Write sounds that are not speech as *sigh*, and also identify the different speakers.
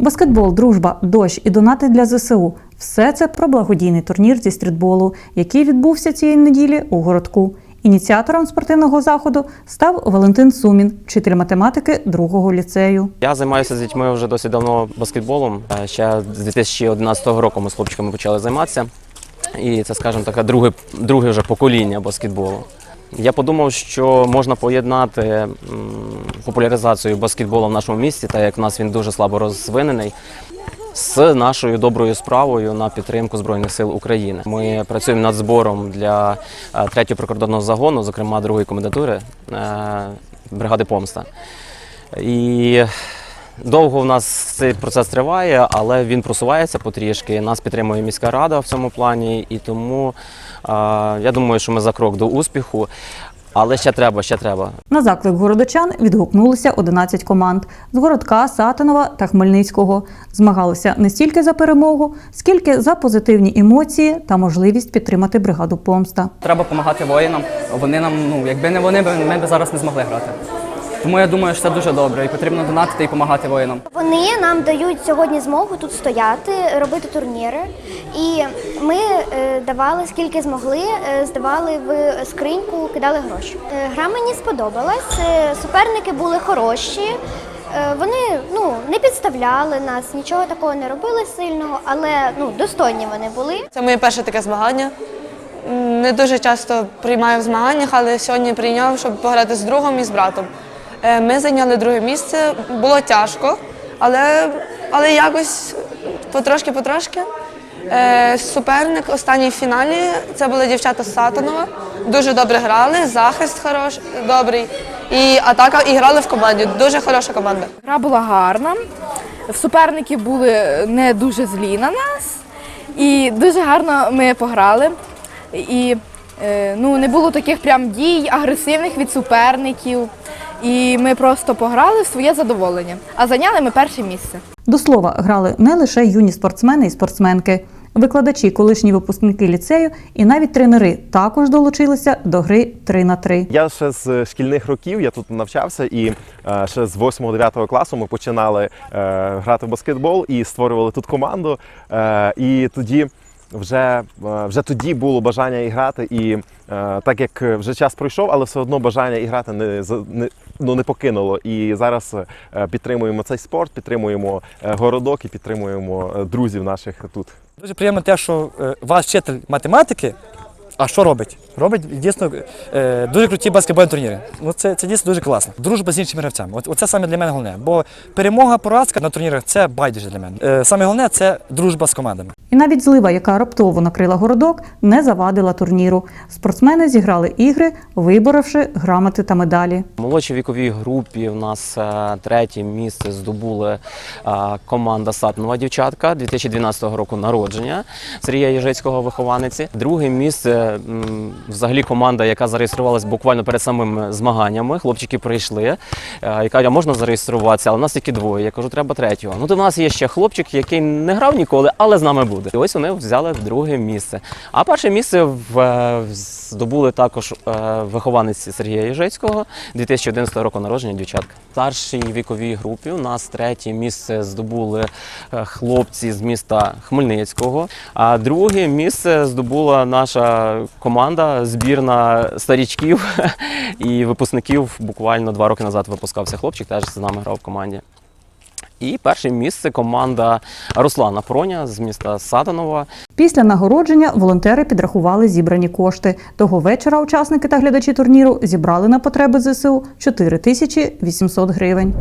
Speaker 1: Баскетбол, дружба, дощ і донати для ЗСУ все це про благодійний турнір зі стрітболу, який відбувся цієї неділі у городку. Ініціатором спортивного заходу став Валентин Сумін, вчитель математики другого ліцею.
Speaker 2: Я займаюся з дітьми вже досить давно баскетболом. Е, Ще з 2011 року ми з хлопчиками почали займатися. І це, скажімо, таке друге, друге вже покоління баскетболу. Я подумав, що можна поєднати популяризацію баскетболу в нашому місті, так як в нас він дуже слабо розвинений, з нашою доброю справою на підтримку Збройних сил України. Ми працюємо над збором для е, третього прикордонного загону, зокрема другої комендатури е, бригади Помста. І довго в нас цей процес триває, але він просувається потрішки. Нас підтримує міська рада в цьому плані, і тому е, я думаю, що ми за крок до успіху. Але ще треба, ще треба.
Speaker 1: На заклик городочан відгукнулися 11 команд з городка, Сатинова та Хмельницького. Змагалися не стільки за перемогу, скільки за позитивні емоції та можливість підтримати бригаду помста.
Speaker 3: Треба допомагати воїнам. Вони нам, ну якби не вони, ми б зараз не змогли грати. Тому я думаю, що це дуже добре і потрібно донатити і допомагати воїнам.
Speaker 4: Вони нам дають сьогодні змогу тут стояти, робити турніри. І ми е, давали скільки змогли, е, здавали в скриньку, кидали гроші. Е, гра мені сподобалась. суперники були хороші. Вони ну не підставляли нас, нічого такого не робили сильного, але ну достойні вони були.
Speaker 5: Це моє перше таке змагання. Не дуже часто приймаю в змаганнях, але сьогодні прийняв, щоб пограти з другом і з братом. Е, Ми зайняли друге місце. Було тяжко, але, але якось потрошки-потрошки. Е, Суперник останній в фіналі це були дівчата з Сатанова. Дуже добре грали, захист хорош, добрий. І атака і грали в команді. Дуже хороша команда.
Speaker 6: Гра була гарна. Суперники були не дуже злі на нас. І дуже гарно ми пограли. І е, ну, не було таких прям дій агресивних від суперників. І ми просто пограли в своє задоволення. А зайняли ми перше місце.
Speaker 1: До слова, грали не лише юні спортсмени і спортсменки. Викладачі, колишні випускники ліцею і навіть тренери також долучилися до гри 3 на 3
Speaker 7: Я ще з шкільних років я тут навчався, і е, ще з 8-9 класу ми починали е, грати в баскетбол і створювали тут команду. Е, і тоді вже, вже тоді було бажання і грати. І е, так як вже час пройшов, але все одно бажання і грати не, за- не, ну, не покинуло. І зараз е, підтримуємо цей спорт, підтримуємо е, городок і підтримуємо е, друзів наших тут.
Speaker 8: Дуже приємно те, що вас вчитель математики, а що робить? Робить дійсно е, дуже круті баскетбольні турніри. Ну, це, це дійсно дуже класно. Дружба з іншими гравцями. От, оце саме для мене головне. Бо перемога, поразка на турнірах це байдуже для мене. Е, саме головне це дружба з командами.
Speaker 1: І навіть злива, яка раптово накрила городок, не завадила турніру. Спортсмени зіграли ігри, виборовши грамоти та медалі.
Speaker 2: В молодшій віковій групі в нас е, третє місце здобули е, команда Сатнова дівчатка 2012 року народження Сергія Єжицького вихованиці. Друге місце взагалі команда, яка зареєструвалась буквально перед самими змаганнями. Хлопчики прийшли е, і кажуть, а можна зареєструватися, але нас тільки двоє. Я кажу, треба третього. Ну то в нас є ще хлопчик, який не грав ніколи, але з нами буде. І ось вони взяли друге місце. А перше місце в, е, здобули також е, вихованиці Сергія Єжицького 2011 року народження дівчатка. В старшій віковій групі у нас третє місце здобули хлопці з міста Хмельницького. А друге місце здобула наша команда, збірна старічків *laughs* і випускників. Буквально два роки назад випускався хлопчик, теж з нами грав в команді. І перше місце команда Руслана Проня з міста Саданова.
Speaker 1: Після нагородження волонтери підрахували зібрані кошти. Того вечора учасники та глядачі турніру зібрали на потреби ЗСУ 4 тисячі 800 гривень.